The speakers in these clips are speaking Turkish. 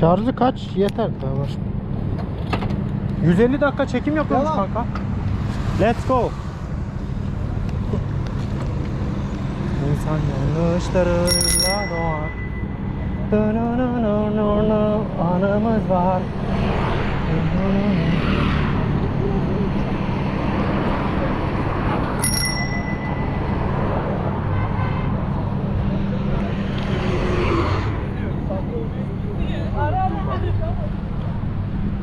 Şarjı kaç? Yeter. Daha var. 150 dakika çekim yapıyormuş Devam. kanka. Let's go. İnsan yanlışlarıyla doğar. Anımız var.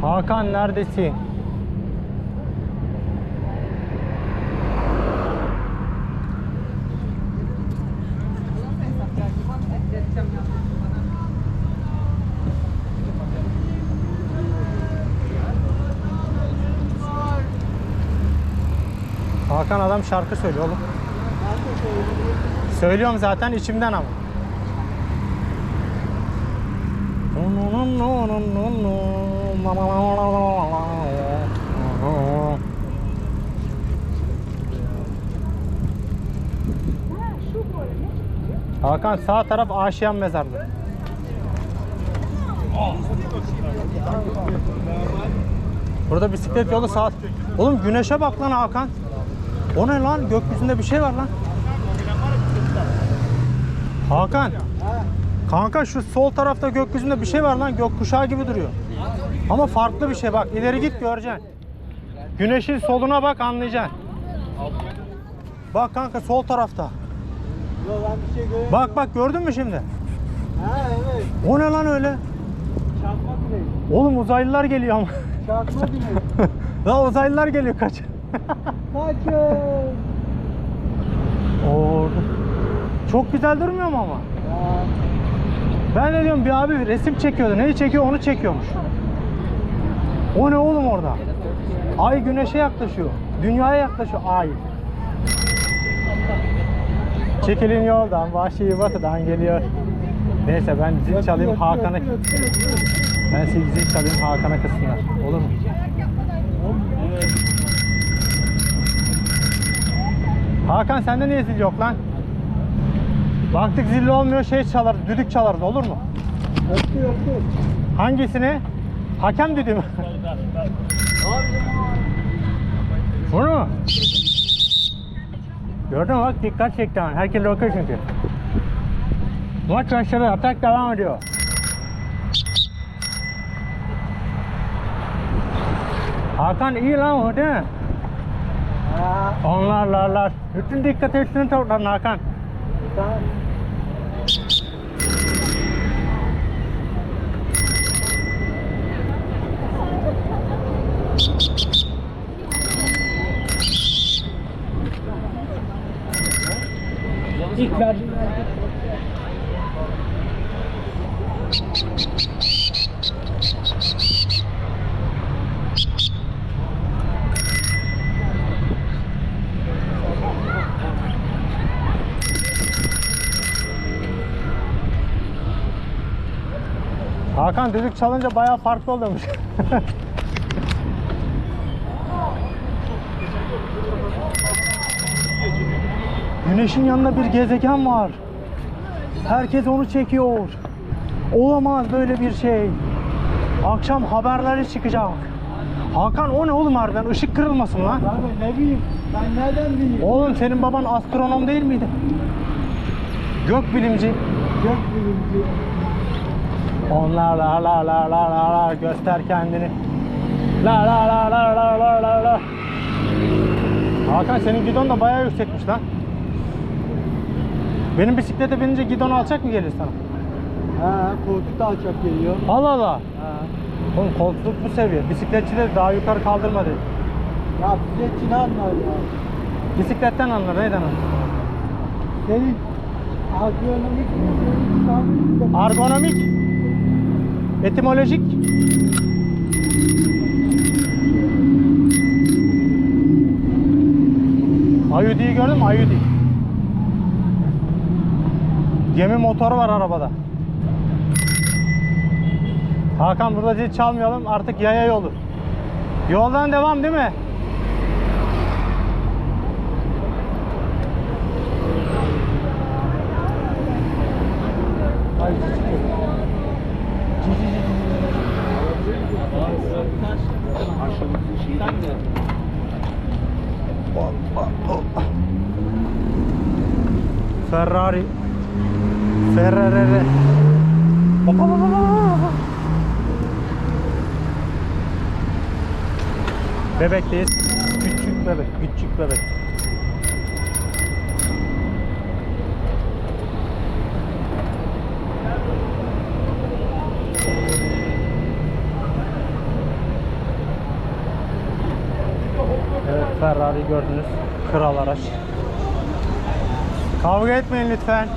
Hakan neredesin? Hakan adam şarkı söylüyor oğlum. Söylüyorum zaten içimden ama. Hakan sağ taraf Aşiyan mezarlığı. Burada bisiklet yolu sağ. Oğlum güneşe bak lan Hakan. O ne lan? Gökyüzünde bir şey var lan. Hakan. Kanka şu sol tarafta gökyüzünde bir şey var lan. Gökkuşağı gibi duruyor. Ama farklı bir şey bak. ileri git göreceksin. Güneşin soluna bak anlayacaksın. Bak kanka sol tarafta. Yok ben bir şey göremiyorum. Bak bak gördün mü şimdi? Ha evet. O ne lan öyle? Çarpma direği. Oğlum uzaylılar geliyor ama. Çarpma direği. La uzaylılar geliyor kaç. Kaçın. Oo. Çok güzel durmuyor mu ama? Ya. Ben de diyorum bir abi resim çekiyordu. Neyi çekiyor onu çekiyormuş. O ne oğlum orada? Ay güneşe yaklaşıyor. Dünyaya yaklaşıyor ay. Çekilin yoldan, vahşi batıdan geliyor. Neyse ben zil çalayım Hakan'a. Ben zil zil çalayım Hakan'a kızsınlar. Olur mu? Hakan sende niye zil yok lan? Baktık zilli olmuyor şey çalarız, düdük çalarız olur mu? Öptü öptü. Hangisini? Hakem düdüğü mü? Bunu mu? Gördün mü bak dikkat çekti hemen. Herkes bakıyor çünkü. Maç başladı. Atak devam ediyor. Hakan iyi lan o değil mi? Onlar larlar. Bütün dikkat üstüne topladın Hakan. Sen İlk ver. Hakan düdük çalınca bayağı farklı oluyormuş. Güneşin yanında bir gezegen var. Herkes onu çekiyor. Olamaz böyle bir şey. Akşam haberleri çıkacak. Hakan o ne oğlum harbiden? Işık kırılmasın lan. Abi ne bileyim. Ben nereden bileyim? Oğlum senin baban astronom değil miydi? Gök bilimci. Gök bilimci. Onlar la la la la la la göster kendini. La la la la la la la la. Hakan senin gidon da bayağı yüksekmiş lan. Benim bisiklete binince gidon alçak mı gelir sana? Ha koltuk da alçak geliyor. Allah Allah. Ha. Oğlum koltuk bu seviye. Bisikletçileri daha yukarı kaldırma dedi. Ya bisikletçi ne anlar ya? Bisikletten anlar neyden anlar? Senin agronomik mi? Sen- Argonomik. Etimolojik. Ayudi'yi gördün mü? Ayudi. Gemi motoru var arabada. Hakan burada zil çalmayalım artık yaya yolu. Yoldan devam değil mi? Ferrari. Bebekteyiz. Küçük bebek, küçük bebek. Ferrari gördünüz. Kral araç. Kavga etmeyin lütfen.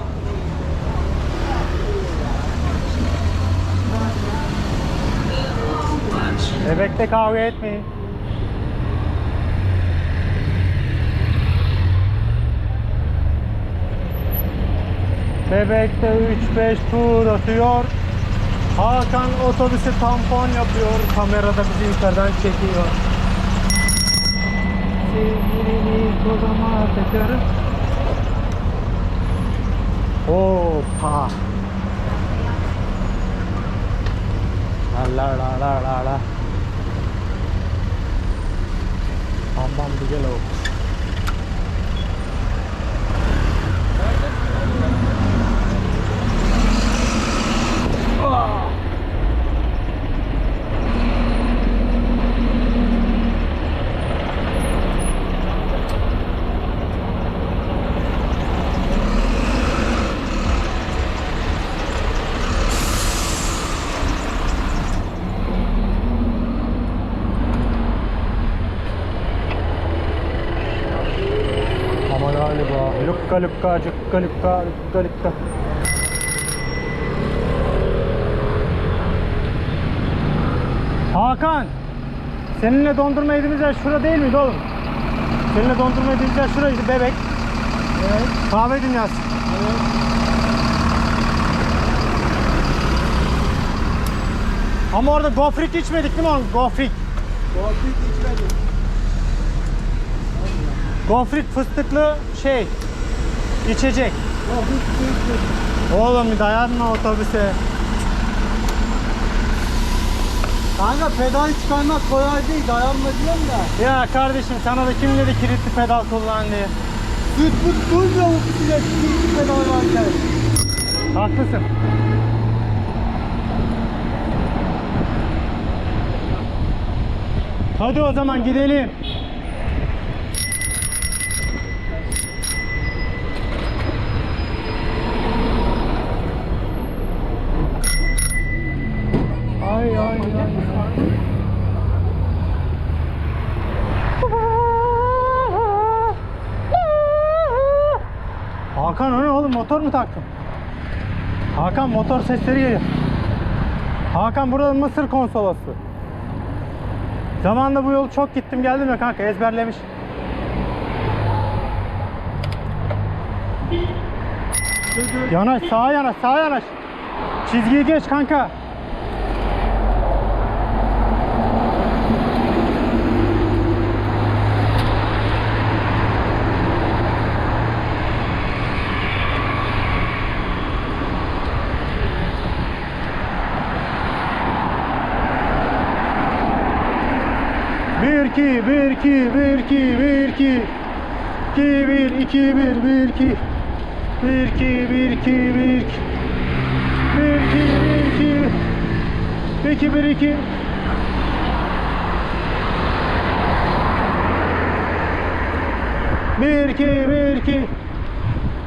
Bebekte kavga etmeyin. Bebekte 3-5 tur atıyor. Hakan otobüse tampon yapıyor. Kamerada bizi yukarıdan çekiyor. Sevgilini kozama takarım. Hoppa. La la la la la la. Bam bam digelo. Ama galiba cukka lukka lukka lukka. Hakan Seninle dondurma yediğimiz yer şura değil miydi oğlum? Seninle dondurma yediğimiz yer şuraydı bebek. Evet. Kahve dünyası. Evet. Ama orada gofrik içmedik değil mi oğlum? Gofrik. Gofret içmedim. Gofrik fıstıklı şey. içecek. Gofret içmedim. Oğlum dayanma otobüse. Kanka pedal çıkarmak kolay değil. Dayanma diyorum da. Ya kardeşim sana da kim dedi kilitli pedal kullan diye. Süt put durmuyor mu bisiklet? İkinci pedal varken. Haklısın. Hadi o zaman gidelim. Ay ay ay. Hakan o ne oğlum motor mu taktın? Hakan motor sesleri geliyor. Hakan burada Mısır konsolosu. Zamanında bu yolu çok gittim geldim ya kanka ezberlemiş. Yanaş sağa yanaş sağa yanaş. Çizgiyi geç kanka. 2 1 2 1 2 1 2 2 1 2 1 1 2 1 2 1 2 1 2 1 2 1 2 1 2 1 2 1 2 1 2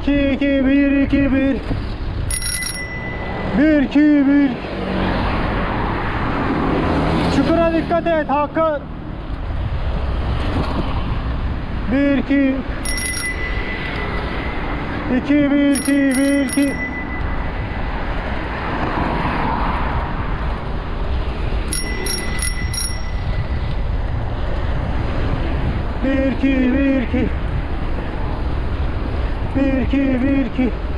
2 2 1 2 1 1 2 1 Çukura dikkat et Hakkı 1 2 2 1 2 1 2 1 2 1 2 1 2 1 2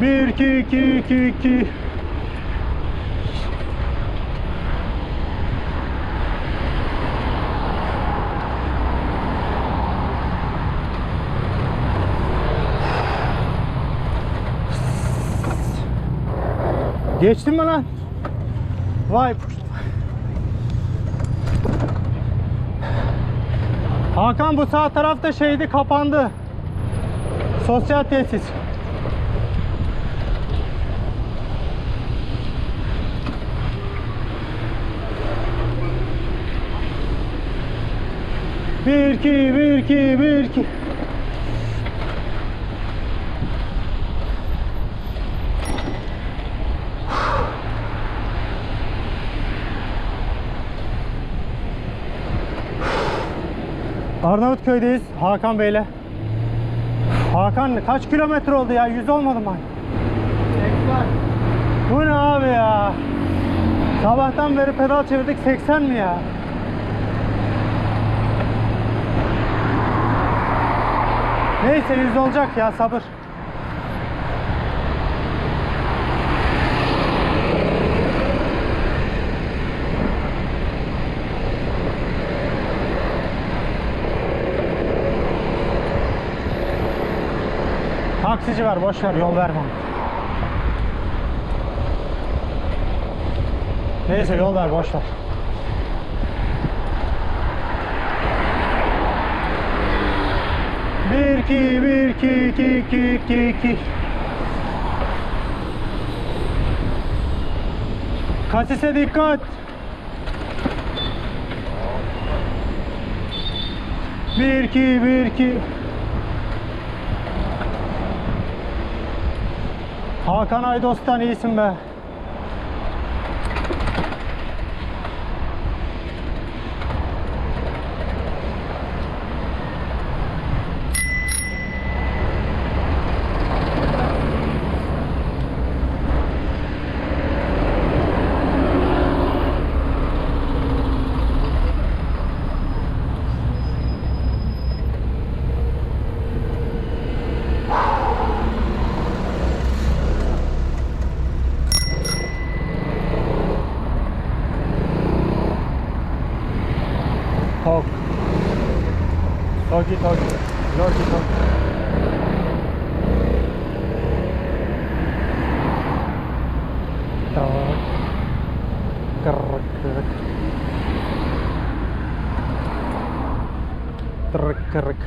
1 2 2 2 2 Geçtin mi lan? Vay Hakan bu sağ tarafta şeydi kapandı. Sosyal tesis. Bir iki, bir iki, bir iki. Arnavutköy'deyiz Hakan Bey'le. Hakan kaç kilometre oldu ya? 100 olmadı mı? 80. Bu ne abi ya? Sabahtan beri pedal çevirdik 80 mi ya? Neyse 100 olacak ya sabır. Taksici var boş ver yol verme. ona. Neyse yol ver boş ver. Bir iki bir iki iki iki iki iki. Kasise dikkat. Bir iki bir iki. Hakan Aydos'tan iyisin be. Toki. Tok. Krrk krrk. Krrk krrk.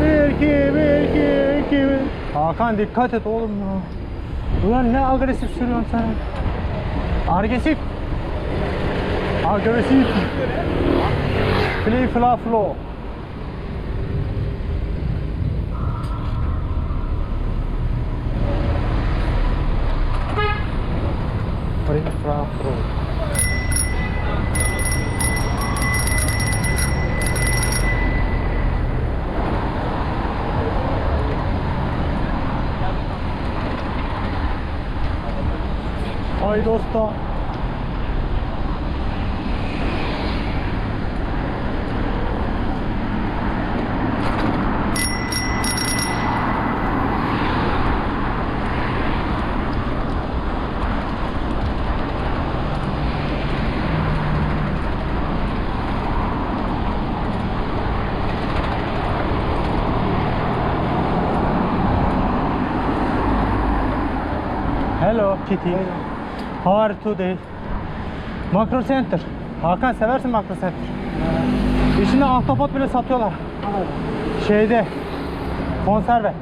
Bir iki, bir iki, iki. Hakan dikkat et oğlum ya. Ulan ne agresif sürüyorsun sen. Agresif. Agresif. Fly fla flo. Fly fla flo. 左通すと谢谢。How are you today? Makro Center. Hakan seversin Makro Center. İçinde ahtapot bile satıyorlar. Şeyde konserve.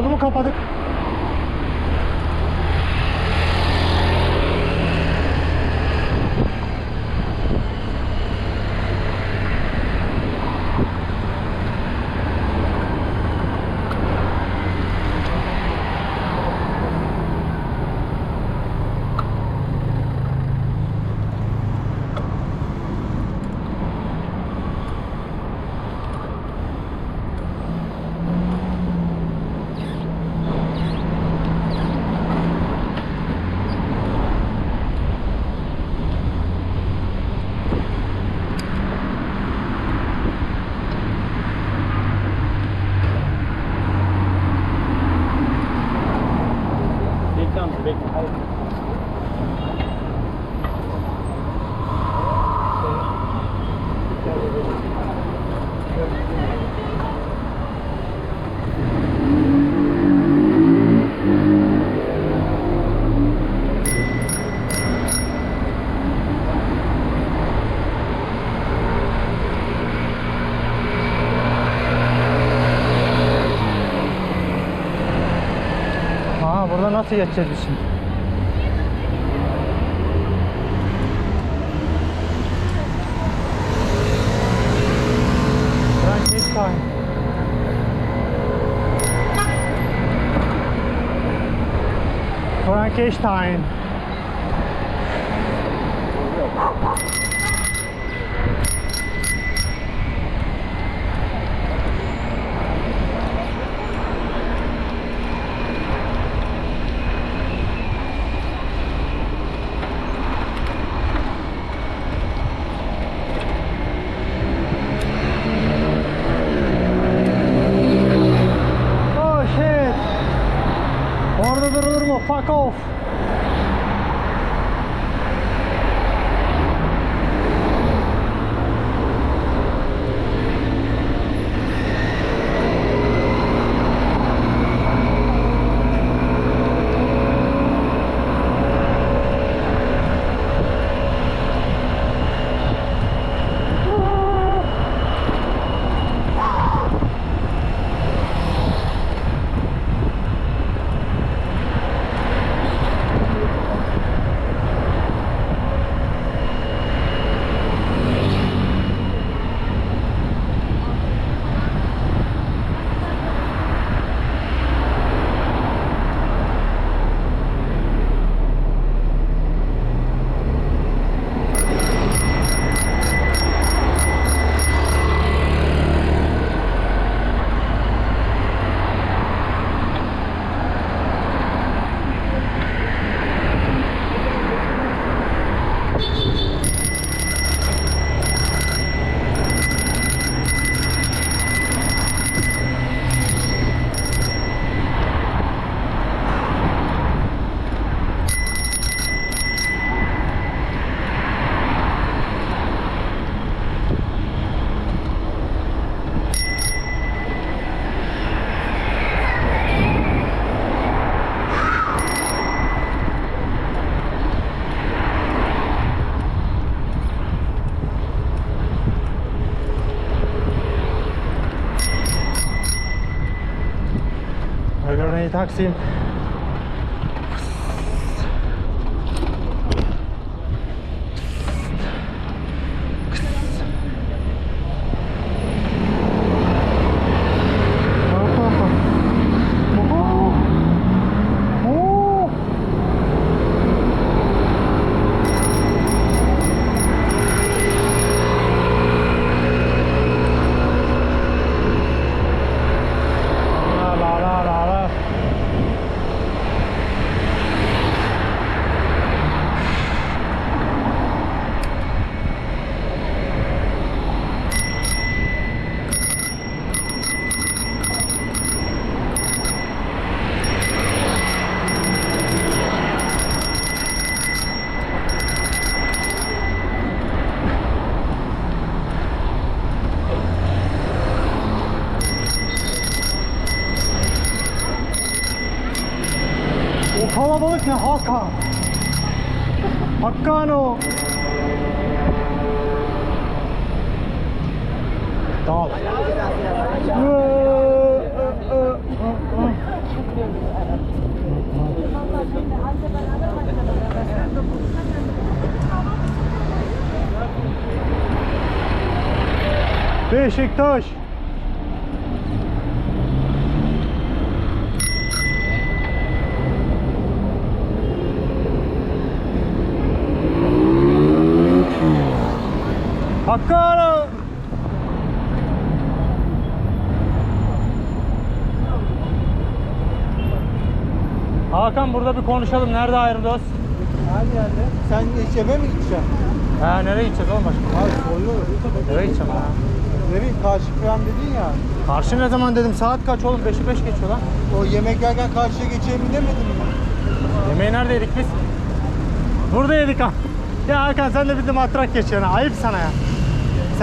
Yolumu kapadık. Nasıl geçeceğiz şimdi? Frankenstein. Frankenstein. так kalabalık ne Hakan? Hakan o. Dal. Beşiktaş. Hakkari. Hakan burada bir konuşalım. Nerede ayrılıyoruz? Her yerde. Sen işeme mi gideceksin? Ha nereye gideceğiz oğlum başka? Abi soruyor. Nereye gideceğim ha? Nereye karşı falan dedin ya. Karşı ne zaman dedim saat kaç oğlum 5'i 5 geçiyor lan. O yemek yerken karşıya geçeyim mi demedin mi? Yemeği nerede yedik biz? Burada yedik ha. Ya Hakan sen de bizim matrak geçiyorsun. Ayıp sana ya.